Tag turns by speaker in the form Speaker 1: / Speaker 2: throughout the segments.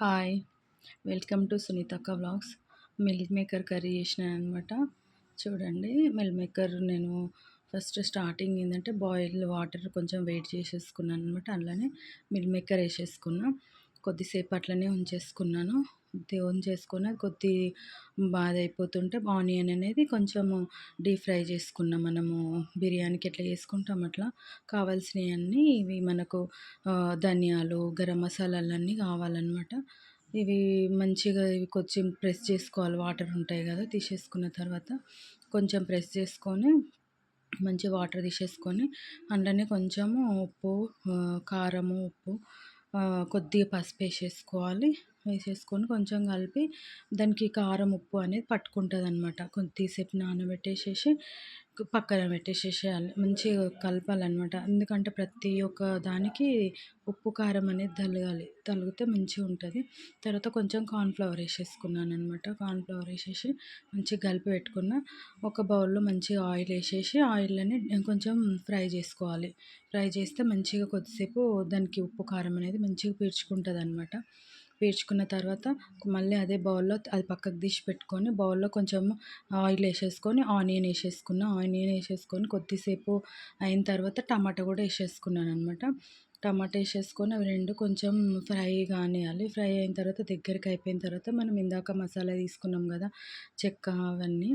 Speaker 1: Hi welcome to సునీతక్క blogs milk maker curry చేసినాను అనమాట చూడండి మిల్క్ మేకర్ నేను ఫస్ట్ స్టార్టింగ్ ఏంటంటే బాయిల్ వాటర్ కొంచెం వెయిట్ చేసేసుకున్నాను అనమాట అందులోనే మిల్క్ మేకర్ వేసేసుకున్నా. కొద్దిసేపు అట్లనే ఉంచేసుకున్నాను. ఉంచేసుకుని కొద్ది బాధ అయిపోతుంటే ఆనియన్ అనేది కొంచెము డీప్ ఫ్రై చేసుకున్నాం మనము. బిర్యానీకి ఎట్లా చేసుకుంటాం అట్లా. కావాల్సినవన్నీ ఇవి మనకు ధనియాలు గరం మసాలాలన్నీ కావాలన్నమాట. ఇవి మంచిగా ఇవి కొంచెం ప్రెస్ చేసుకోవాలి. వాటర్ ఉంటాయి కదా తీసేసుకున్న తర్వాత కొంచెం ప్రెస్ చేసుకొని మంచి వాటర్ తీసేసుకొని అందులోనే కొంచెము ఉప్పు కారము ఉప్పు కొద్దిగా పసుపు వేసేసుకోవాలి. వేసేసుకొని కొంచెం కలిపి దానికి కారం ఉప్పు అనేది పట్టుకుంటుంది అనమాట కొద్దిసేపు నానబెట్టేసేసి పక్కన పెట్టేసేసేయాలి. మంచిగా కలపాలన్నమాట. ఎందుకంటే ప్రతి ఒక్క దానికి ఉప్పు కారం అనేది తలగాలి. తలిగితే మంచిగా ఉంటుంది. తర్వాత కొంచెం కార్న్ఫ్లవర్ వేసేసుకున్నాను అనమాట కార్న్ఫ్లవర్ వేసేసి మంచిగా కలిపి పెట్టుకున్న ఒక బౌల్లో మంచిగా ఆయిల్ వేసేసి ఆయిల్లోనే కొంచెం ఫ్రై చేసుకోవాలి. ఫ్రై చేస్తే మంచిగా కొద్దిసేపు దానికి ఉప్పు కారం అనేది మంచిగా పీల్చుకుంటుంది అనమాట పీల్చుకున్న తర్వాత మళ్ళీ అదే బౌల్లో అది పక్కకు తీసి పెట్టుకొని బౌల్లో కొంచెం ఆయిల్ వేసేసుకొని ఆనియన్ వేసేసుకున్న ఆనియన్ వేసేసుకొని కొద్దిసేపు అయిన తర్వాత టమాటా కూడా వేసేసుకున్నాను అనమాట టమాటా వేసేసుకొని అవి రెండు కొంచెం ఫ్రై కానివ్వాలి ఫ్రై అయిన తర్వాత దగ్గరికి అయిపోయిన తర్వాత మనం ఇందాక మసాలా తీసుకున్నాం కదా చెక్క అవన్నీ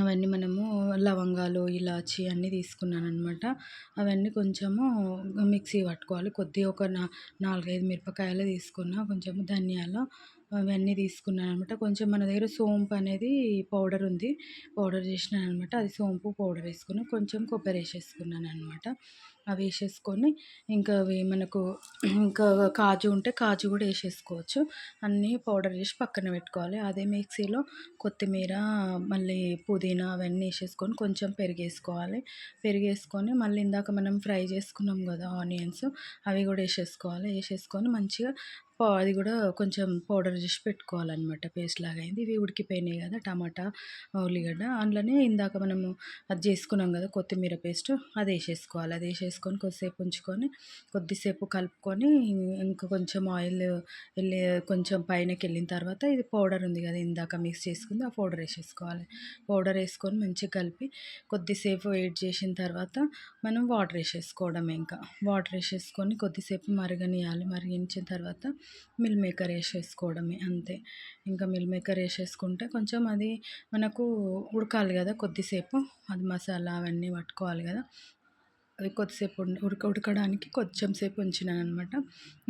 Speaker 1: అవన్నీ మనము లవంగాలు ఇలాచి అన్నీ తీసుకున్నాను అనమాట అవన్నీ కొంచెము మిక్సీ పట్టుకోవాలి. కొద్దిగా ఒక నా నాలుగైదు మిరపకాయలు తీసుకున్న కొంచెం ధనియాలు అవన్నీ తీసుకున్నాను అనమాట కొంచెం మన దగ్గర సోంపు అనేది పౌడర్ ఉంది. పౌడర్ చేసినాను అనమాట అది సోంపు పౌడర్ వేసుకుని కొంచెం కొబ్బరి వేసేసుకున్నాను అనమాట అవి వేసేసుకొని ఇంకా అవి మనకు ఇంకా కాజు ఉంటే కాజు కూడా వేసేసుకోవచ్చు. అన్నీ పౌడర్ చేసి పక్కన పెట్టుకోవాలి. అదే మిక్సీలో కొత్తిమీర మళ్ళీ పుదీనా అవన్నీ వేసేసుకొని కొంచెం పెరిగేసుకోవాలి. పెరిగేసుకొని మళ్ళీ ఇందాక మనం ఫ్రై చేసుకున్నాం కదా ఆనియన్స్ అవి కూడా వేసేసుకోవాలి. వేసేసుకొని మంచిగా అది కూడా కొంచెం పౌడర్ చేసి పెట్టుకోవాలన్నమాట. పేస్ట్ లాగా అయింది. ఇవి ఉడికిపోయినాయి కదా టమాటా ఉల్లిగడ్డ. అందులోనే ఇందాక మనము అది చేసుకున్నాం కదా కొత్తిమీర పేస్ట్ అది వేసేసుకోవాలి. అది వేసేసుకొని కొద్దిసేపు ఉంచుకొని కొద్దిసేపు కలుపుకొని ఇంకా కొంచెం ఆయిల్ వెళ్ళి కొంచెం పైనకి వెళ్ళిన తర్వాత ఇది పౌడర్ ఉంది కదా ఇందాక మిక్స్ చేసుకుంది ఆ పౌడర్ వేసేసుకోవాలి. పౌడర్ వేసుకొని మంచిగా కలిపి కొద్దిసేపు వెయిట్ చేసిన తర్వాత మనం వాటర్ వేసేసుకోవడం ఇంకా. వాటర్ వేసేసుకొని కొద్దిసేపు మరగనియాలి. మరిగించిన తర్వాత మిల్ మేకర్ వేసేసుకోవడమే అంతే. ఇంకా మిల్ మేకర్ వేసేసుకుంటే కొంచెం అది మనకు ఉడకాలి కదా కొద్దిసేపు. అది మసాలా అవన్నీ పట్టుకోవాలి కదా. అది కొద్దిసేపు ఉడక ఉడకడానికి కొంచెం సేపు ఉంచినాను అనమాట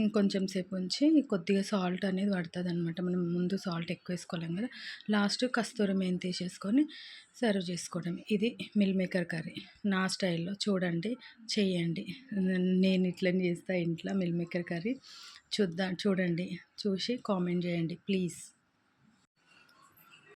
Speaker 1: ఇంకొంచెం సేపు ఉంచి కొద్దిగా సాల్ట్ అనేది పడుతుంది అనమాట మనం ముందు సాల్ట్ ఎక్కువ వేసుకోలేం కదా. లాస్ట్ కస్తూరి మేం తీసేసుకొని సర్వ్ చేసుకోవడం. ఇది మిల్ మేకర్ కర్రీ. నా స్టైల్లో చూడండి చేయండి నేను ఇట్లనే చేస్తా ఇంట్లో మిల్ మేకర్ కర్రీ. చూద్దా చూడండి చూసి కామెంట్ చేయండి ప్లీజ్.